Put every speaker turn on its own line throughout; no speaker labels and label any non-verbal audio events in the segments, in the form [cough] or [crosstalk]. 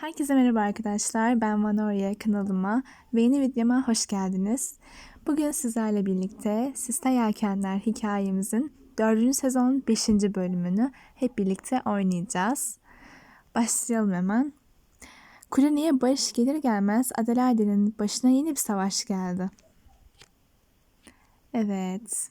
Herkese merhaba arkadaşlar. Ben Vanoria kanalıma ve yeni videoma hoş geldiniz. Bugün sizlerle birlikte Siste Yelkenler hikayemizin 4. sezon 5. bölümünü hep birlikte oynayacağız. Başlayalım hemen. Kuleniye barış gelir gelmez Adelaide'nin başına yeni bir savaş geldi. Evet.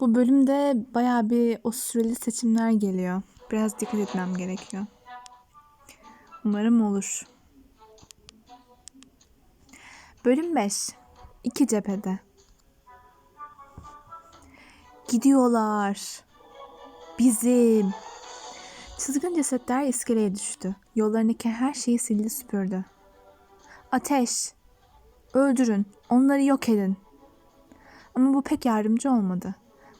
Bu bölümde baya bir o süreli seçimler geliyor. Biraz dikkat etmem gerekiyor. Umarım olur. Bölüm 5. İki cephede. Gidiyorlar. Bizim. Çizgin cesetler iskeleye düştü. Yollarındaki her şeyi sildi süpürdü. Ateş. Öldürün. Onları yok edin. Ama bu pek yardımcı olmadı.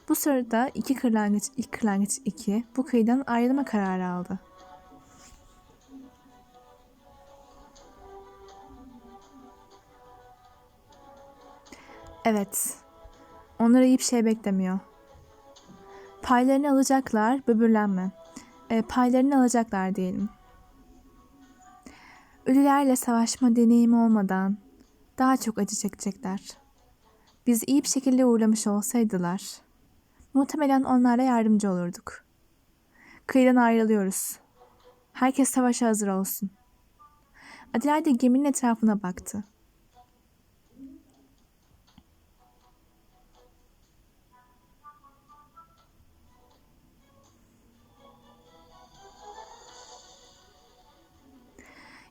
Bu sırada iki kırlangıç, ilk kırlangıç iki bu kıyıdan ayrılma kararı aldı. Evet, onlara iyi bir şey beklemiyor. Paylarını alacaklar, böbürlenme. E, paylarını alacaklar diyelim. Ölülerle savaşma deneyimi olmadan daha çok acı çekecekler. Biz iyi bir şekilde uğurlamış olsaydılar, muhtemelen onlara yardımcı olurduk. Kıyıdan ayrılıyoruz. Herkes savaşa hazır olsun. Adelaide geminin etrafına baktı.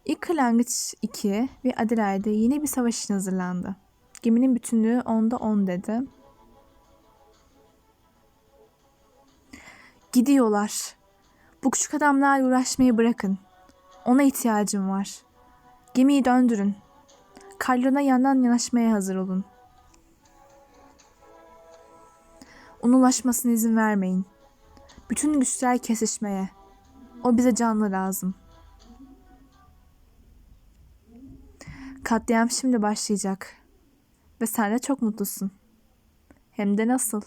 İlk kırlangıç 2 ve Adelaide yine bir savaş için hazırlandı. Geminin bütünlüğü onda on dedi. Gidiyorlar. Bu küçük adamlarla uğraşmayı bırakın. Ona ihtiyacım var. Gemiyi döndürün. Carlon'a yandan yanaşmaya hazır olun. Onun ulaşmasına izin vermeyin. Bütün güçler kesişmeye. O bize canlı lazım. Katliam şimdi başlayacak. Ve sen de çok mutlusun. Hem de nasıl?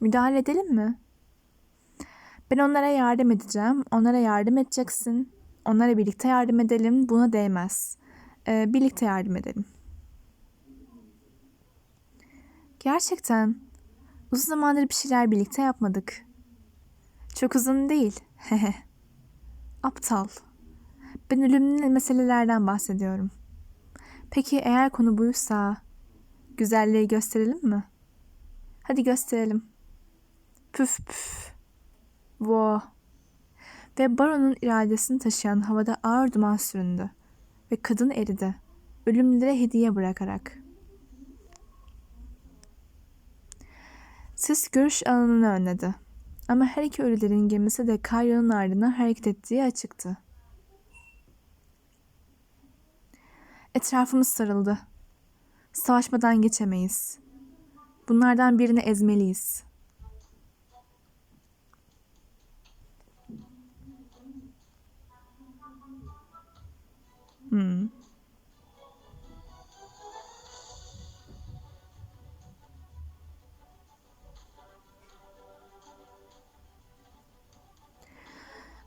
Müdahale edelim mi?'' Ben onlara yardım edeceğim. Onlara yardım edeceksin. Onlara birlikte yardım edelim. Buna değmez. Ee, birlikte yardım edelim. Gerçekten uzun zamandır bir şeyler birlikte yapmadık. Çok uzun değil. [laughs] Aptal. Ben ölümlü meselelerden bahsediyorum. Peki eğer konu buysa güzelliği gösterelim mi? Hadi gösterelim. Püf püf. Wow. Ve baronun iradesini taşıyan havada ağır duman süründü. Ve kadın eridi. Ölümlülere hediye bırakarak. Sis görüş alanını önledi. Ama her iki ölülerin gemisi de Karyon'un ardına hareket ettiği açıktı. Etrafımız sarıldı. Savaşmadan geçemeyiz. Bunlardan birini ezmeliyiz.'' Hmm.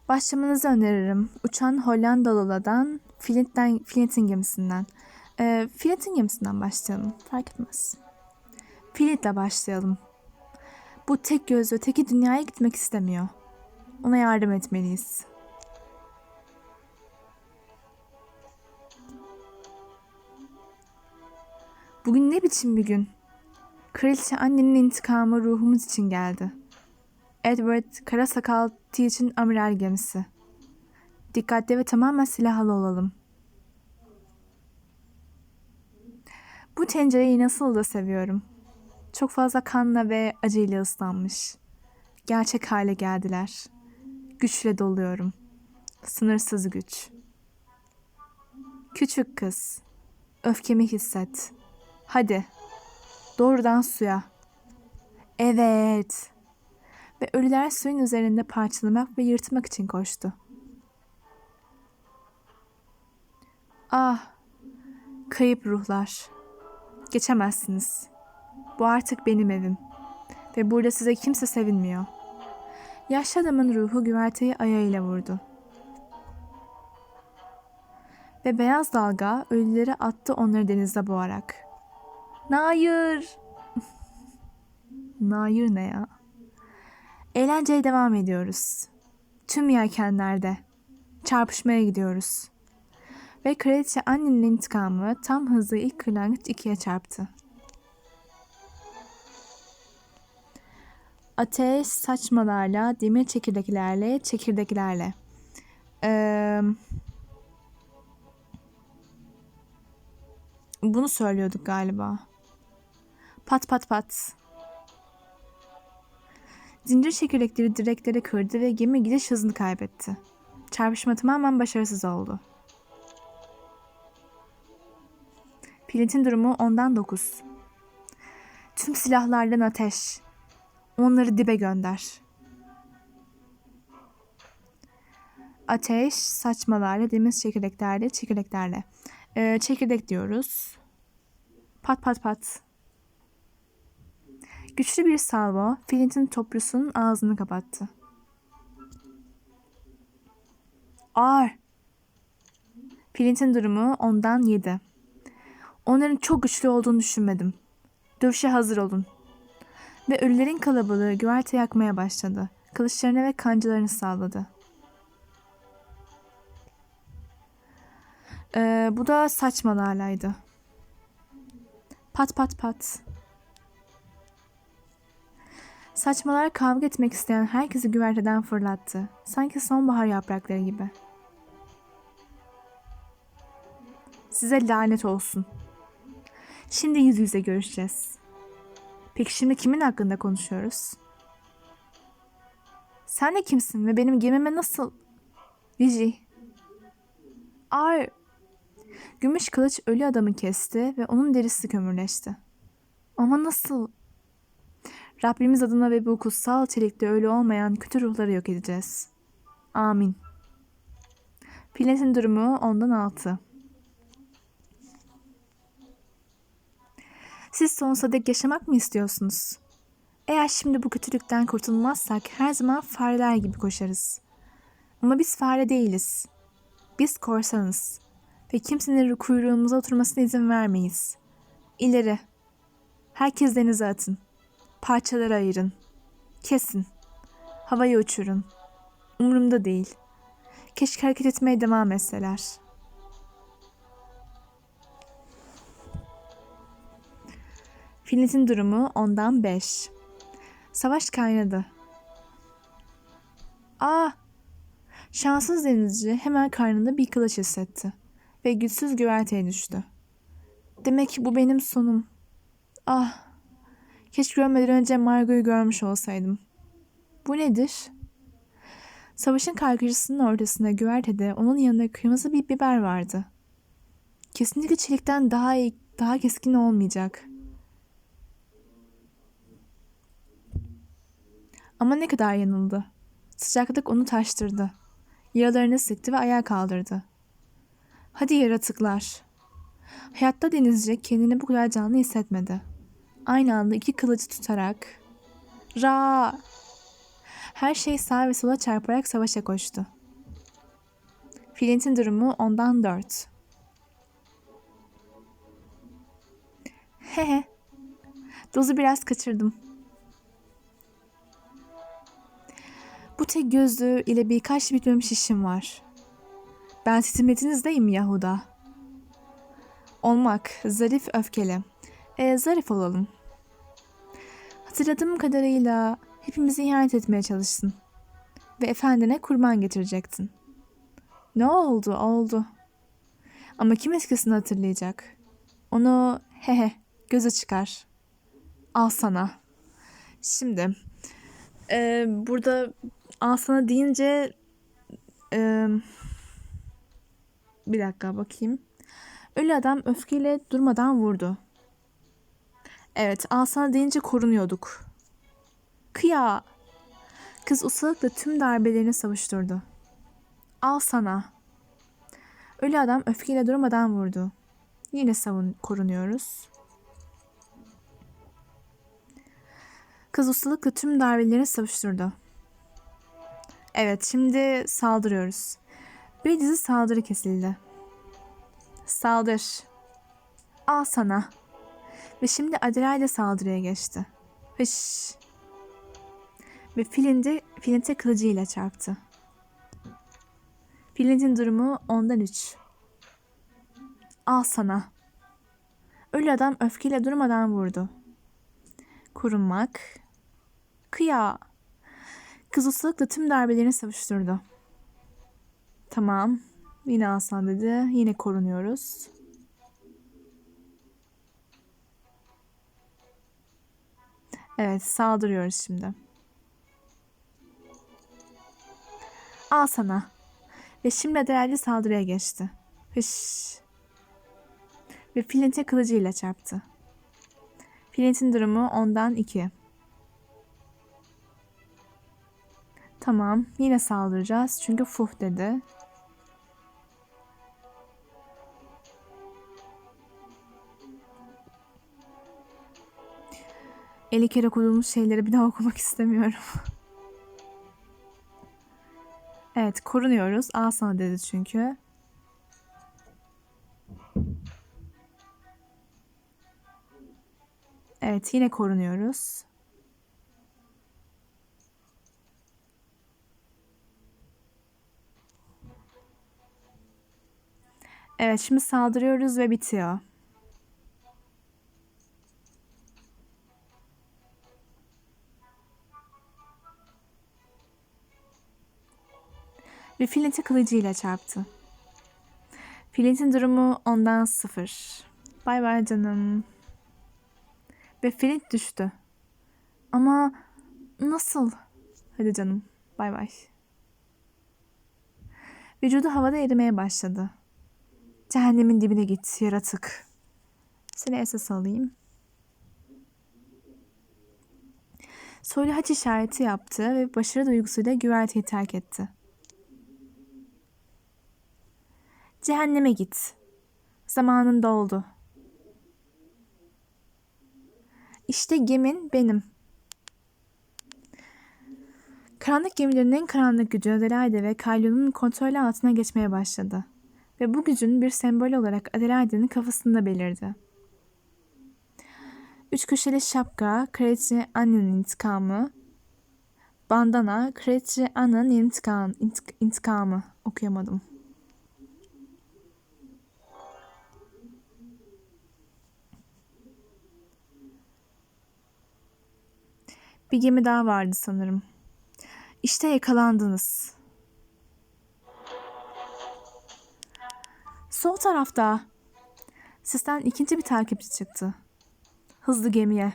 Başlamanızı öneririm. Uçan Hollandalı'dan Flint'ten, Flint'in gemisinden. Ee, Flint'in gemisinden başlayalım. Fark etmez. Flint'le başlayalım. Bu tek gözlü teki dünyaya gitmek istemiyor. Ona yardım etmeliyiz.'' Bugün ne biçim bir gün? Kraliçe annenin intikamı ruhumuz için geldi. Edward kara sakal için amiral gemisi. Dikkatli ve tamamen silahlı olalım. Bu tencereyi nasıl da seviyorum. Çok fazla kanla ve acıyla ıslanmış. Gerçek hale geldiler. Güçle doluyorum. Sınırsız güç. Küçük kız. Öfkemi hisset.'' Hadi. Doğrudan suya. Evet. Ve ölüler suyun üzerinde parçalamak ve yırtmak için koştu. Ah, kayıp ruhlar. Geçemezsiniz. Bu artık benim evim. Ve burada size kimse sevinmiyor. Yaşlı adamın ruhu güverteyi ayağıyla vurdu. Ve beyaz dalga ölüleri attı onları denizde boğarak. Nair! [laughs] Nair ne ya? Eğlenceye devam ediyoruz. Tüm yelkenlerde. Çarpışmaya gidiyoruz. Ve kraliçe annenin intikamı tam hızı ilk kırlangıç ikiye çarptı. Ateş saçmalarla, demir çekirdeklerle, çekirdeklerle. Ee, bunu söylüyorduk galiba. Pat pat pat. Zincir çekirdekleri direkleri kırdı ve gemi gidiş hızını kaybetti. Çarpışma tamamen başarısız oldu. Pilintin durumu ondan 9. Tüm silahlardan ateş. Onları dibe gönder. Ateş, saçmalarla, deniz çekirdeklerle, çekirdeklerle. Ee, çekirdek diyoruz. Pat pat pat. Güçlü bir salvo Flint'in toplusunun ağzını kapattı. Ağır. Flint'in durumu ondan yedi. Onların çok güçlü olduğunu düşünmedim. Dövüşe hazır olun. Ve ölülerin kalabalığı güverte yakmaya başladı. Kılıçlarını ve kancılarını salladı. Ee, bu da saçmalarlaydı. Pat pat pat. Saçmalar kavga etmek isteyen herkesi güverteden fırlattı. Sanki sonbahar yaprakları gibi. Size lanet olsun. Şimdi yüz yüze görüşeceğiz. Peki şimdi kimin hakkında konuşuyoruz? Sen de kimsin ve benim gemime nasıl... Vici. Ar... Gümüş kılıç ölü adamı kesti ve onun derisi kömürleşti. Ama nasıl... Rabbimiz adına ve bu kutsal çelikte ölü olmayan kötü ruhları yok edeceğiz. Amin. Filetin durumu ondan altı. Siz sonsuza dek yaşamak mı istiyorsunuz? Eğer şimdi bu kötülükten kurtulmazsak her zaman fareler gibi koşarız. Ama biz fare değiliz. Biz korsanız. Ve kimsenin kuyruğumuza oturmasına izin vermeyiz. İleri. Herkes denize atın. Parçalara ayırın. Kesin. Havaya uçurun. Umurumda değil. Keşke hareket etmeye devam etseler. Flint'in durumu ondan 5. Savaş kaynadı. Aa! Şanssız denizci hemen karnında bir kılıç hissetti ve güçsüz güverteye düştü. Demek ki bu benim sonum. Ah! Keşke görmeden önce Margot'u görmüş olsaydım. Bu nedir? Savaşın kargıcısının ortasında güvertede onun yanında kırmızı bir biber vardı. Kesinlikle çelikten daha iyi, daha keskin olmayacak. Ama ne kadar yanıldı. Sıcaklık onu taştırdı. Yaralarını sıktı ve ayağa kaldırdı. Hadi yaratıklar. Hayatta denizci kendini bu kadar canlı hissetmedi. Aynı anda iki kılıcı tutarak Ra! Her şey sağ ve sola çarparak savaşa koştu. Flint'in durumu ondan dört. Hehe. Dozu biraz kaçırdım. Bu tek gözlü ile birkaç bitmemiş işim var. Ben sizin metinizdeyim Yahuda. Olmak, zarif öfkeli. E, zarif olalım. Hatırladığım kadarıyla hepimizi ihanet etmeye çalıştın. Ve efendine kurban getirecektin. Ne oldu? Oldu. Ama kim eskisini hatırlayacak? Onu hehe göze çıkar. Al sana. Şimdi e, burada al sana deyince e, bir dakika bakayım. Ölü adam öfkeyle durmadan vurdu. Evet, al sana deyince korunuyorduk. Kıya! Kız ustalıkla tüm darbelerini savuşturdu. Al sana. Ölü adam öfkeyle durmadan vurdu. Yine savun korunuyoruz. Kız ustalıkla tüm darbeleri savuşturdu. Evet, şimdi saldırıyoruz. Bir dizi saldırı kesildi. Saldır. Al sana. Ve şimdi Adelaide saldırıya geçti. Hış. Ve Flint'e, Flint'e kılıcıyla çarptı. Flint'in durumu ondan üç. Al sana. Ölü adam öfkeyle durmadan vurdu. Kurunmak. Kıya. Kız ustalıkla tüm darbelerini savuşturdu. Tamam. Yine alsan dedi. Yine korunuyoruz. Evet saldırıyoruz şimdi. Al sana. Ve şimdi değerli saldırıya geçti. Hış. Ve Flint'e kılıcıyla çarptı. Flint'in durumu ondan iki. Tamam. Yine saldıracağız. Çünkü fuh dedi. Eli kere kurulmuş şeyleri bir daha okumak istemiyorum. [laughs] evet korunuyoruz. Al sana dedi çünkü. Evet yine korunuyoruz. Evet şimdi saldırıyoruz ve bitiyor. Ve Flint'i kılıcıyla çarptı. Flint'in durumu ondan sıfır. Bay bay canım. Ve Flint düştü. Ama nasıl? Hadi canım. Bay bay. Vücudu havada erimeye başladı. Cehennemin dibine git yaratık. Seni esas alayım. Soylu haç işareti yaptı ve başarı duygusuyla güverteyi terk etti. Cehenneme git. Zamanın doldu. İşte gemin benim. Karanlık gemilerin en karanlık gücü Adelaide ve Kalyon'un kontrolü altına geçmeye başladı. Ve bu gücün bir sembol olarak Adelaide'nin kafasında belirdi. Üç köşeli şapka, kraliçe Anne'nin intikamı, bandana, kraliçe Anne'nin intikam, intik, intikamı okuyamadım. Bir gemi daha vardı sanırım. İşte yakalandınız. Sol tarafta. Sizden ikinci bir takipçi çıktı. Hızlı gemiye.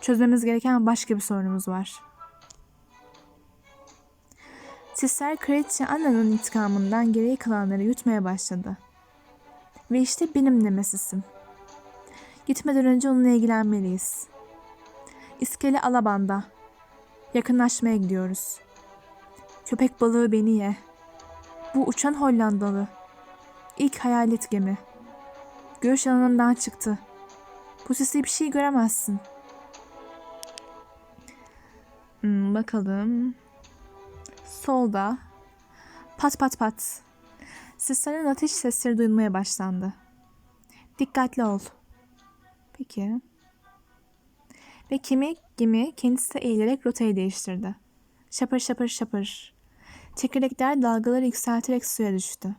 Çözmemiz gereken başka bir sorunumuz var. Sisler kraliçe Anna'nın intikamından geriye kalanları yutmaya başladı. Ve işte benim nemesisim. Gitmeden önce onunla ilgilenmeliyiz. İskele Alabanda. Yakınlaşmaya gidiyoruz. Köpek balığı beni ye. Bu uçan Hollandalı. İlk hayalet gemi. Görüş alanından çıktı. Bu sesi bir şey göremezsin. Hmm, bakalım. Solda. Pat pat pat. Sislerin ateş sesleri duyulmaya başlandı. Dikkatli ol. Peki. Ve kimi gemi kendisi de eğilerek rotayı değiştirdi. Şapır şapır şapır. Çekirdekler dalgaları yükselterek suya düştü.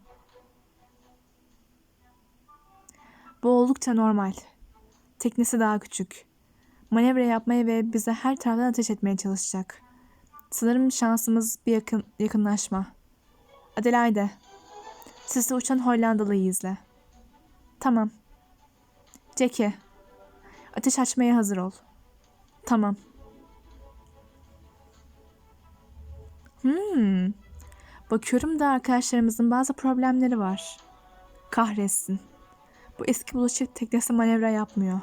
Bu oldukça normal. Teknesi daha küçük. Manevra yapmaya ve bize her taraftan ateş etmeye çalışacak. Sanırım şansımız bir yakın, yakınlaşma. Adelaide, sizi uçan Hollandalıyı izle. Tamam. Jackie, ateş açmaya hazır ol. Tamam. Hmm. Bakıyorum da arkadaşlarımızın bazı problemleri var. Kahretsin. Bu eski bulaşık teknesi manevra yapmıyor.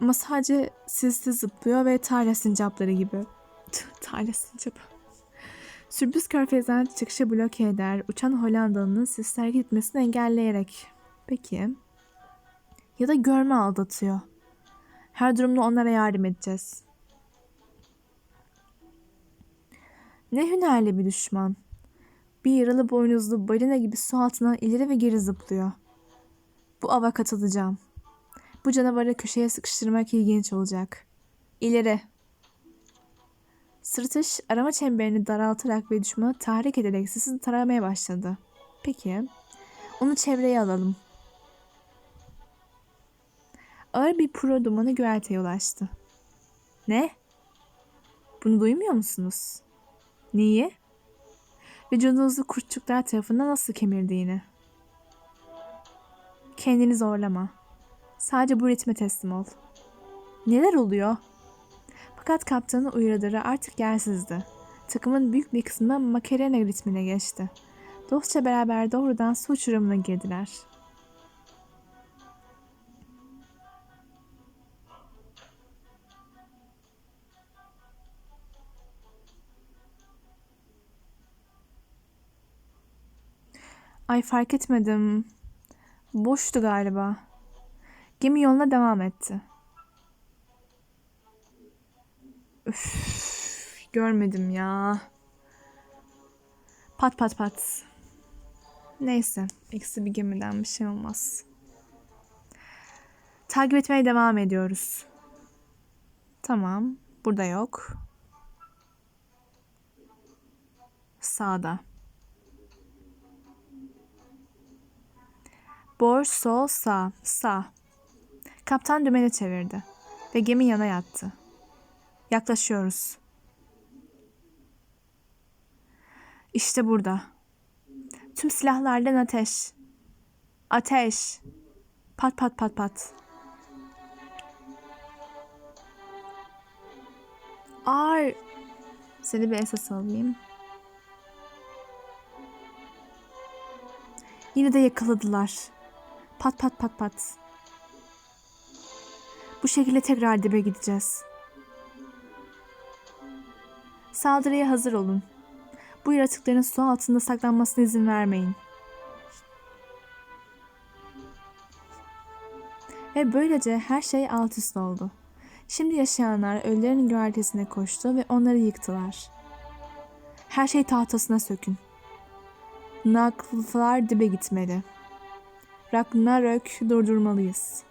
Ama sadece sizde zıplıyor ve Talya sincapları gibi. Talya sincapı. Sürbüz körfezden çıkışı bloke eder. Uçan Hollandalı'nın sisler gitmesini engelleyerek. Peki. Ya da görme aldatıyor. Her durumda onlara yardım edeceğiz. Ne hünerli bir düşman. Bir yaralı boynuzlu balina gibi su altına ileri ve geri zıplıyor. Bu ava katılacağım. Bu canavarı köşeye sıkıştırmak ilginç olacak. İleri. Sırtış arama çemberini daraltarak ve düşmanı tahrik ederek sesini taramaya başladı. Peki. Onu çevreye alalım. Ağır bir puro dumanı güverteye ulaştı. Ne? Bunu duymuyor musunuz? Neyi? Vücudunuzu kurtçuklar tarafından nasıl kemirdiğini. Kendini zorlama. Sadece bu ritme teslim ol. Neler oluyor? Fakat kaptanın uyarıları artık yersizdi. Takımın büyük bir kısmı Macarena ritmine geçti. Dostça beraber doğrudan su uçurumuna girdiler. Ay fark etmedim. Boştu galiba. Gemi yoluna devam etti. Üf, görmedim ya. Pat pat pat. Neyse, eksi bir gemiden bir şey olmaz. Takip etmeye devam ediyoruz. Tamam, burada yok. Sağda. Bor, sol, sağ, sağ. Kaptan dümeni çevirdi ve gemi yana yattı. Yaklaşıyoruz. İşte burada. Tüm silahlardan ateş. Ateş. Pat pat pat pat. Ar. Seni bir esas alayım. Yine de yakaladılar. Pat pat pat pat. Bu şekilde tekrar dibe gideceğiz. Saldırıya hazır olun. Bu yaratıkların su altında saklanmasına izin vermeyin. Ve böylece her şey alt üst oldu. Şimdi yaşayanlar ölülerin güvertesine koştu ve onları yıktılar. Her şey tahtasına sökün. Naklıflar dibe gitmeli. Ragnarök durdurmalıyız.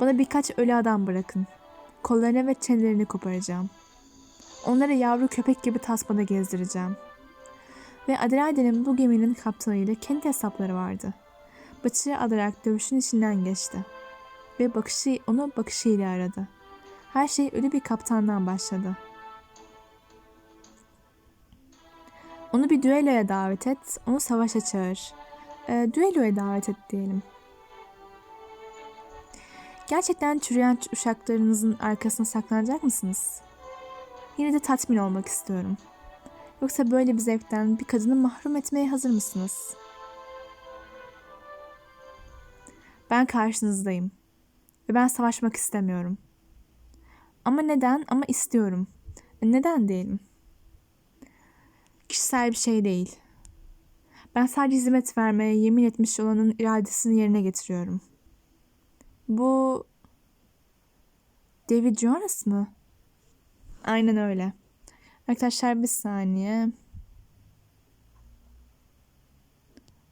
Bana birkaç ölü adam bırakın. Kollarını ve çenelerini koparacağım. Onları yavru köpek gibi tasmada gezdireceğim. Ve Adelade'nin bu geminin kaptanıyla kendi hesapları vardı. Bıçağı alarak dövüşün içinden geçti. Ve bakışı onu bakışıyla aradı. Her şey ölü bir kaptandan başladı. Onu bir düelloya davet et, onu savaşa çağır. E, düelloya davet et diyelim. Gerçekten çürüyen uşaklarınızın arkasına saklanacak mısınız? Yine de tatmin olmak istiyorum. Yoksa böyle bir zevkten bir kadını mahrum etmeye hazır mısınız? Ben karşınızdayım. Ve ben savaşmak istemiyorum. Ama neden? Ama istiyorum. E neden diyelim? Kişisel bir şey değil. Ben sadece hizmet vermeye yemin etmiş olanın iradesini yerine getiriyorum. Bu David Jonas mı? Aynen öyle. Arkadaşlar bir saniye.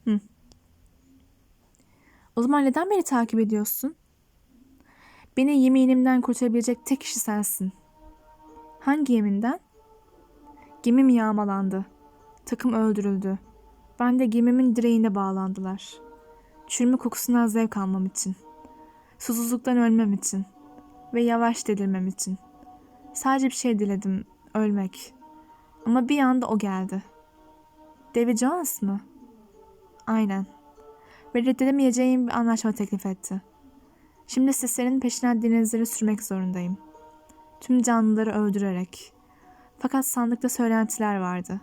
Hı. O zaman neden beni takip ediyorsun? Beni yeminimden kurtarabilecek tek kişi sensin. Hangi yeminden? Gemim yağmalandı. Takım öldürüldü. Ben de gemimin direğine bağlandılar. Çürüme kokusundan zevk almam için. Susuzluktan ölmem için. Ve yavaş delirmem için. Sadece bir şey diledim. Ölmek. Ama bir anda o geldi. David Jones mı? Aynen. Ve reddedemeyeceğim bir anlaşma teklif etti. Şimdi seslerin peşinden denizleri sürmek zorundayım. Tüm canlıları öldürerek. Fakat sandıkta söylentiler vardı.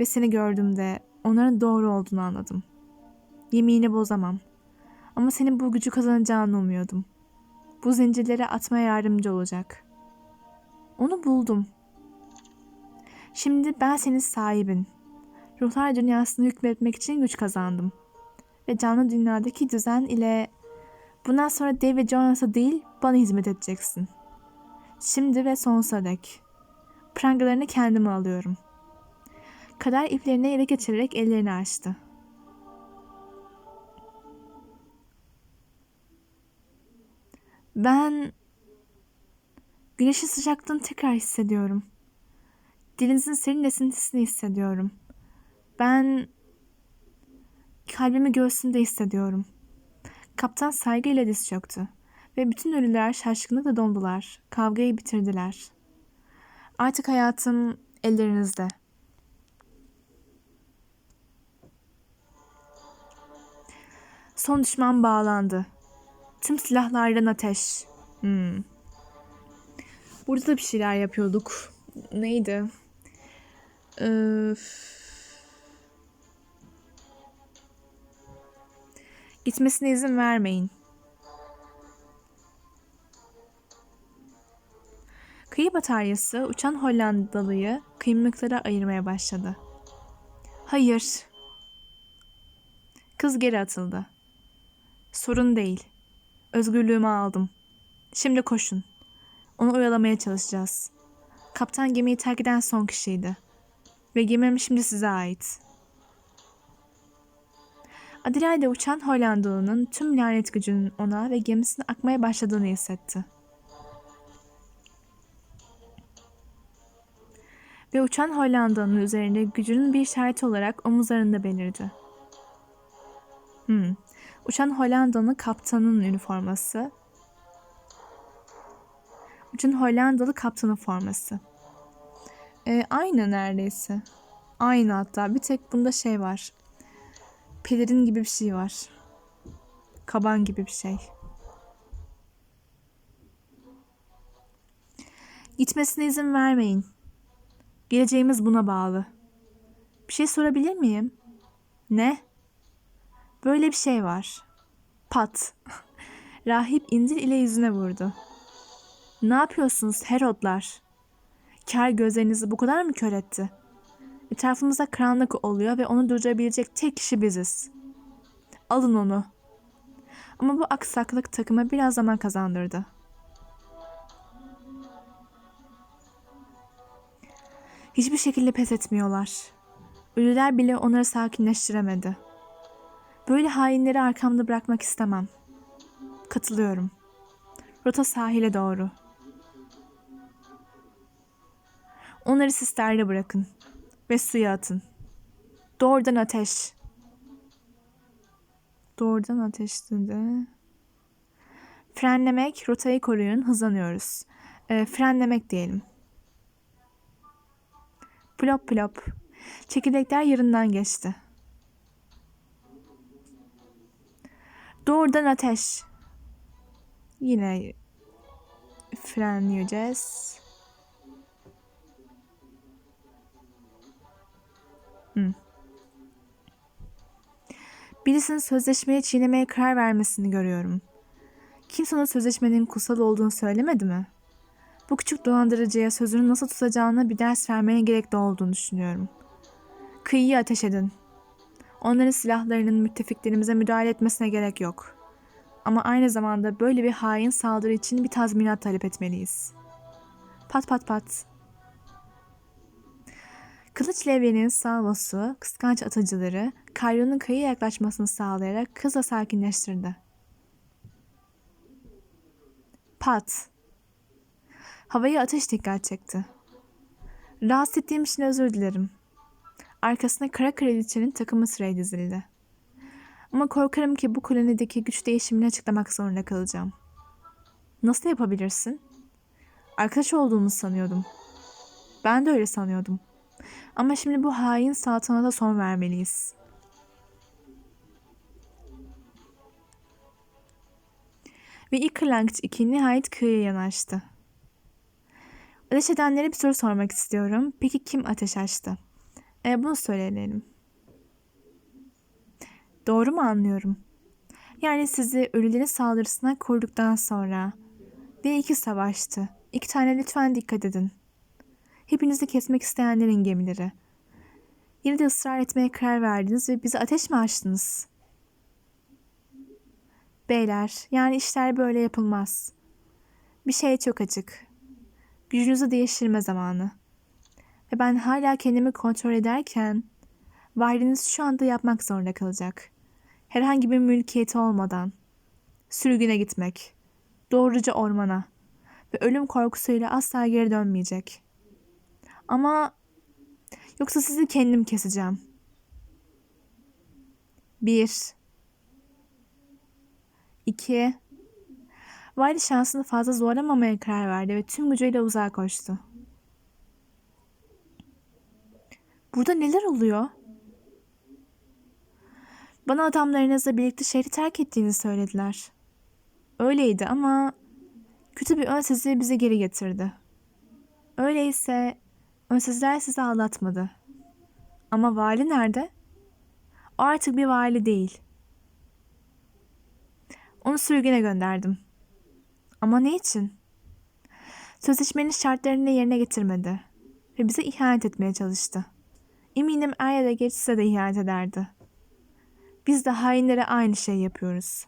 Ve seni gördüğümde onların doğru olduğunu anladım. Yemeğini bozamam. Ama senin bu gücü kazanacağını umuyordum. Bu zincirleri atmaya yardımcı olacak. Onu buldum. Şimdi ben senin sahibin. Ruhlar dünyasını hükmetmek için güç kazandım. Ve canlı dünyadaki düzen ile bundan sonra David Jonas'a değil bana hizmet edeceksin. Şimdi ve sonsuza dek. Prangalarını kendime alıyorum. Kader iplerini ele geçirerek ellerini açtı. Ben güneşin sıcaklığını tekrar hissediyorum. Dilinizin serin esintisini hissediyorum. Ben kalbimi göğsümde hissediyorum. Kaptan saygıyla diz çöktü ve bütün ölüler şaşkınlıkla dondular. Kavgayı bitirdiler. Artık hayatım ellerinizde. Son düşman bağlandı. Tüm silahlardan ateş. Hmm. Burada da bir şeyler yapıyorduk. Neydi? Öf. Gitmesine izin vermeyin. Kıyı bataryası uçan Hollandalıyı kıymıklara ayırmaya başladı. Hayır. Kız geri atıldı. Sorun değil. Özgürlüğümü aldım. Şimdi koşun. Onu oyalamaya çalışacağız. Kaptan gemiyi terk eden son kişiydi. Ve gemim şimdi size ait. Adelaide uçan Hollandalı'nın tüm lanet gücünün ona ve gemisine akmaya başladığını hissetti. Ve uçan Hollandalı'nın üzerinde gücünün bir işareti olarak omuzlarında belirdi. Hmm. Uçan Hollandalı kaptanın üniforması. Uçan Hollandalı kaptanın forması. E, aynı neredeyse. Aynı hatta. Bir tek bunda şey var. Pelerin gibi bir şey var. Kaban gibi bir şey. Gitmesine izin vermeyin. Geleceğimiz buna bağlı. Bir şey sorabilir miyim? Ne? Böyle bir şey var. Pat. [laughs] Rahip İncil ile yüzüne vurdu. Ne yapıyorsunuz Herodlar? Kar gözlerinizi bu kadar mı kör etti? Etrafımızda karanlık oluyor ve onu durdurabilecek tek kişi biziz. Alın onu. Ama bu aksaklık takıma biraz zaman kazandırdı. Hiçbir şekilde pes etmiyorlar. Ölüler bile onları sakinleştiremedi. Böyle hainleri arkamda bırakmak istemem. Katılıyorum. Rota sahile doğru. Onları sislerde bırakın ve suya atın. Doğrudan ateş. Doğrudan ateş dedi. Frenlemek, rotayı koruyun, hızlanıyoruz. E, frenlemek diyelim. Plop plop. Çekirdekler yarından geçti. Doğrudan ateş. Yine frenleyeceğiz. Birisinin sözleşmeye çiğnemeye karar vermesini görüyorum. Kimse ona sözleşmenin kutsal olduğunu söylemedi mi? Bu küçük dolandırıcıya sözünü nasıl tutacağına bir ders vermeye gerek olduğunu düşünüyorum. Kıyıyı ateş edin. Onların silahlarının müttefiklerimize müdahale etmesine gerek yok. Ama aynı zamanda böyle bir hain saldırı için bir tazminat talep etmeliyiz. Pat pat pat. Kılıç Levye'nin salvosu, kıskanç atıcıları, Kayro'nun kayıya yaklaşmasını sağlayarak kızla sakinleştirdi. Pat. Havayı ateş dikkat çekti. Rahatsız ettiğim için özür dilerim. Arkasına kara kraliçenin takımı sıraya dizildi. Ama korkarım ki bu kolonideki güç değişimini açıklamak zorunda kalacağım. Nasıl yapabilirsin? Arkadaş olduğumu sanıyordum. Ben de öyle sanıyordum. Ama şimdi bu hain saltanata son vermeliyiz. Ve ilk kırlangıç iki nihayet kıyıya yanaştı. Ateş edenlere bir soru sormak istiyorum. Peki kim ateş açtı? E, bunu söyleyelim. Doğru mu anlıyorum? Yani sizi ölülerin saldırısına koruduktan sonra ve iki savaştı. İki tane lütfen dikkat edin. Hepinizi kesmek isteyenlerin gemileri. Yine de ısrar etmeye karar verdiniz ve bize ateş mi açtınız? Beyler, yani işler böyle yapılmaz. Bir şey çok açık. Gücünüzü değiştirme zamanı. Ve ben hala kendimi kontrol ederken valiniz şu anda yapmak zorunda kalacak. Herhangi bir mülkiyeti olmadan. Sürgüne gitmek. Doğruca ormana. Ve ölüm korkusuyla asla geri dönmeyecek. Ama yoksa sizi kendim keseceğim. Bir. İki. Vali şansını fazla zorlamamaya karar verdi ve tüm gücüyle uzağa koştu. Burada neler oluyor? Bana adamlarınızla birlikte şehri terk ettiğini söylediler. Öyleydi ama kötü bir önsezi bizi geri getirdi. Öyleyse önsezler sizi ağlatmadı. Ama vali nerede? O artık bir vali değil. Onu sürgüne gönderdim. Ama ne için? Sözleşmenin şartlarını yerine getirmedi ve bize ihanet etmeye çalıştı. Eminim er ya da geç size de ihanet ederdi. Biz de hainlere aynı şey yapıyoruz.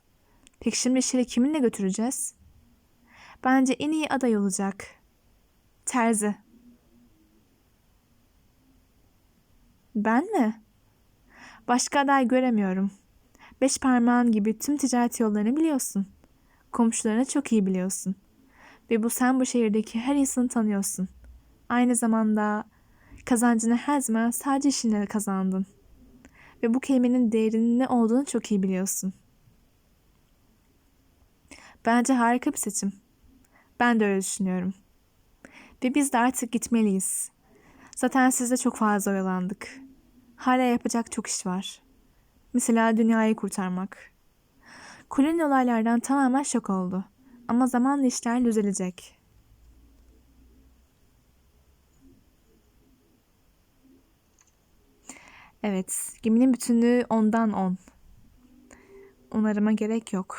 Peki şimdi şehri kiminle götüreceğiz? Bence en iyi aday olacak. Terzi. Ben mi? Başka aday göremiyorum. Beş parmağın gibi tüm ticaret yollarını biliyorsun. Komşularını çok iyi biliyorsun. Ve bu sen bu şehirdeki her insanı tanıyorsun. Aynı zamanda kazancını her zaman sadece işinle kazandın. Ve bu kelimenin değerinin ne olduğunu çok iyi biliyorsun. Bence harika bir seçim. Ben de öyle düşünüyorum. Ve biz de artık gitmeliyiz. Zaten sizde çok fazla oyalandık. Hala yapacak çok iş var. Mesela dünyayı kurtarmak. Koloni olaylardan tamamen şok oldu. Ama zamanla işler düzelecek. Evet, geminin bütünlüğü ondan on. Onarıma gerek yok.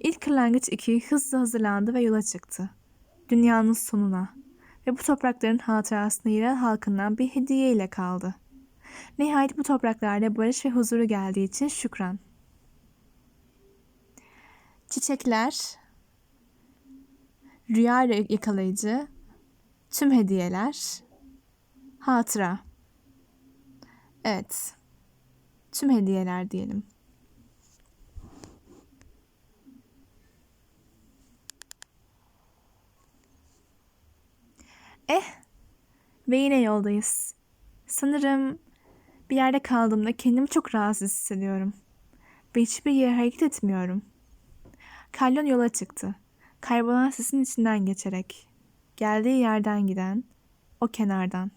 İlk kırlangıç iki hızlı hazırlandı ve yola çıktı. Dünyanın sonuna ve bu toprakların hatırasına yerel halkından bir hediye ile kaldı. Nihayet bu topraklarda barış ve huzuru geldiği için şükran. Çiçekler, rüya yakalayıcı, tüm hediyeler, hatıra. Evet, tüm hediyeler diyelim. Eh, ve yine yoldayız. Sanırım bir yerde kaldığımda kendimi çok rahatsız hissediyorum. Ve hiçbir yere hareket etmiyorum. Kalyon yola çıktı. Kaybolan sesin içinden geçerek. Geldiği yerden giden, o kenardan.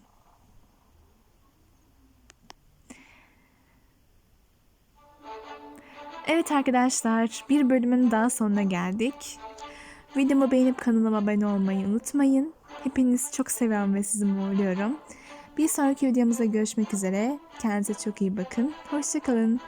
Evet arkadaşlar, bir bölümün daha sonuna geldik. Videomu beğenip kanalıma abone olmayı unutmayın. Hepinizi çok seviyorum ve sizi uğurluyorum. Bir sonraki videomuzda görüşmek üzere. Kendinize çok iyi bakın. Hoşçakalın.